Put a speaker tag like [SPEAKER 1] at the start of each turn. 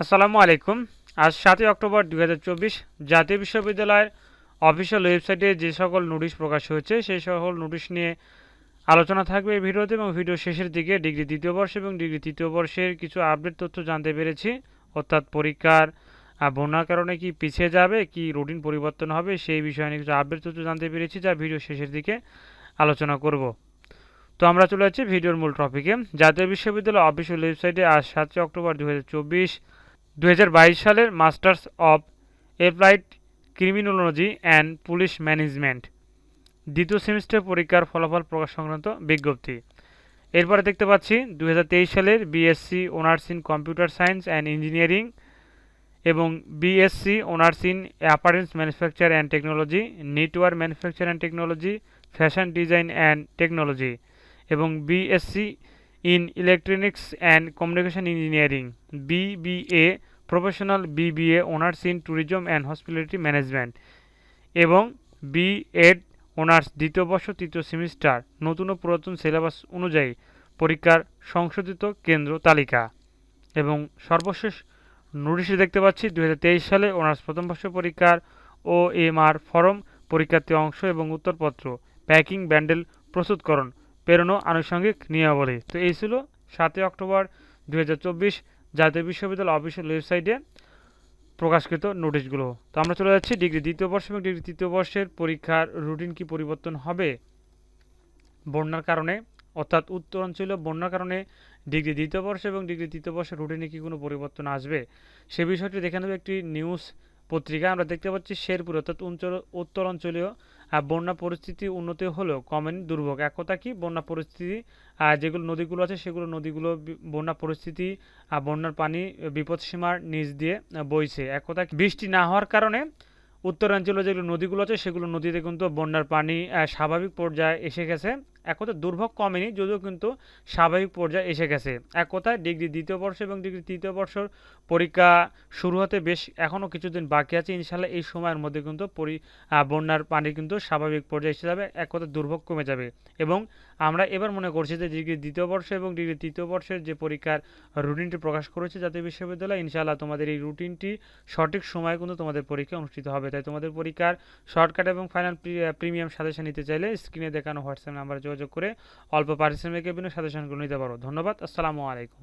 [SPEAKER 1] আসসালামু আলাইকুম। আজ সাতই অক্টোবর দু হাজার চব্বিশ জাতীয় বিশ্ববিদ্যালয়ের অফিসিয়াল ওয়েবসাইটে যে সকল নোটিশ প্রকাশ হয়েছে, সেই সকল নোটিশ নিয়ে আলোচনা থাকবে এই ভিডিওতে এবং ভিডিও শেষের দিকে ডিগ্রি দ্বিতীয় বর্ষ এবং ডিগ্রি তৃতীয় বর্ষের কিছু আপডেট তথ্য জানতে পেরেছি। অর্থাৎ পরীক্ষার বন্যার কারণে কি পিছিয়ে যাবে, কি রুটিন পরিবর্তন হবে, সেই বিষয়ে নিয়ে কিছু আপডেট তথ্য জানতে পেরেছি যা ভিডিও শেষের দিকে আলোচনা করব। তো আমরা চলে যাচ্ছি ভিডিওর মূল টপিকে। জাতীয় বিশ্ববিদ্যালয় অফিসিয়াল ওয়েবসাইটে আজ সাতই অক্টোবর দু হাজার চব্বিশ দু হাজার বাইশ সালের masters of applied criminology and police management. দ্বিতীয় সেমিস্টার পরীক্ষার ফলাফল প্রকাশ সংক্রান্ত বিজ্ঞপ্তি। এরপরে দেখতে পাচ্ছি দুহাজার তেইশ সালের BSc honours in computer science and engineering এবং BSc honours in apparel manufacture and technology network manufacture and technology fashion design and technology এবং BSc in electronics and communication engineering BBA professional BBA honours in tourism and hospitality management এবং BEd honours দ্বিতীয় বর্ষ, তৃতীয় semester নতুন ও পুরাতন syllabus অনুযায়ী পরীক্ষার সংশোধিত কেন্দ্র তালিকা, এবং সর্বশেষ নোটিশে দেখতে পাচ্ছি দু হাজার তেইশ সালে অনার্স প্রথম বর্ষ পরীক্ষার ও এম আর ফরম পরীক্ষার্থী অংশ এবং উত্তরপত্র প্যাকিং ব্যান্ডেল প্রস্তুতকরণ প্রেরণা আনুষঙ্গিক নিয়মাবলী। তো এই ছিল সাতই অক্টোবর দু হাজার চব্বিশ জাতীয় বিশ্ববিদ্যালয় অফিসিয়াল ওয়েবসাইটে প্রকাশকৃত নোটিশগুলো। তো আমরা চলে যাচ্ছি ডিগ্রি দ্বিতীয় বর্ষ এবং ডিগ্রি তৃতীয় বর্ষের পরীক্ষার রুটিন কি পরিবর্তন হবে? বন্যার কারণে, অর্থাৎ উত্তরাঞ্চলীয় বন্যার কারণে ডিগ্রি দ্বিতীয় বর্ষ এবং ডিগ্রি তৃতীয় বর্ষের রুটিনে কি কোনো পরিবর্তন আসবে? সে বিষয়টি দেখে নেবে একটি নিউজ পত্রিকা আমরা দেখতে পাচ্ছি শেরপুর, অর্থাৎ উত্তরাঞ্চলীয় বন্যা পরিস্থিতি উন্নতি হলেও কমেন, দুর্ভোগ। এক কথা কি, বন্যা পরিস্থিতি আর যেগুলো নদীগুলো আছে, সেগুলো নদীগুলো বন্যা পরিস্থিতি আর বন্যার পানি বিপদসীমার নিচ দিয়ে বইছে। এক কথা বৃষ্টি না হওয়ার কারণে উত্তরাঞ্চলে যেগুলো নদীগুলো আছে, সেগুলো নদীতে কিন্তু বন্যার পানি স্বাভাবিক পর্যায়ে এসে গেছে। এক কথায় দুর্ভোগ কমেনি, যদিও কিন্তু স্বাভাবিক পর্যায়ে এসে গেছে। এক কথায় ডিগ্রি দ্বিতীয় বর্ষ এবং ডিগ্রি তৃতীয় বর্ষর পরীক্ষা শুরু হতে বেশ এখনও কিছুদিন বাকি আছে। ইনশাল্লাহ এই সময়ের মধ্যে কিন্তু পরি বন্যার পানি কিন্তু স্বাভাবিক পর্যায়ে এসে যাবে এক কথায় দুর্ভোগ কমে যাবে। এবং আমরা এবার মনে করছি যে ডিগ্রি দ্বিতীয় বর্ষ এবং ডিগ্রি তৃতীয় বর্ষের যে পরীক্ষার রুটিনটি প্রকাশ করেছে জাতীয় বিশ্ববিদ্যালয়, ইনশাআল্লাহ তোমাদের এই রুটিনটি সঠিক সময়ে কিন্তু তোমাদের পরীক্ষা অনুষ্ঠিত হবে। তাই তোমাদের পরীক্ষার শর্টকাট এবং ফাইনাল প্রিমিয়াম সাজেশন নিতে চাইলে স্ক্রিনে দেখানো হোয়াটসঅ্যাপ নাম্বারে যোগাযোগ করে অল্প পারিশ্রমিকের বিভিন্ন সাজেশনগুলো নিতে পারো। ধন্যবাদ আসসালামু আলাইকুম।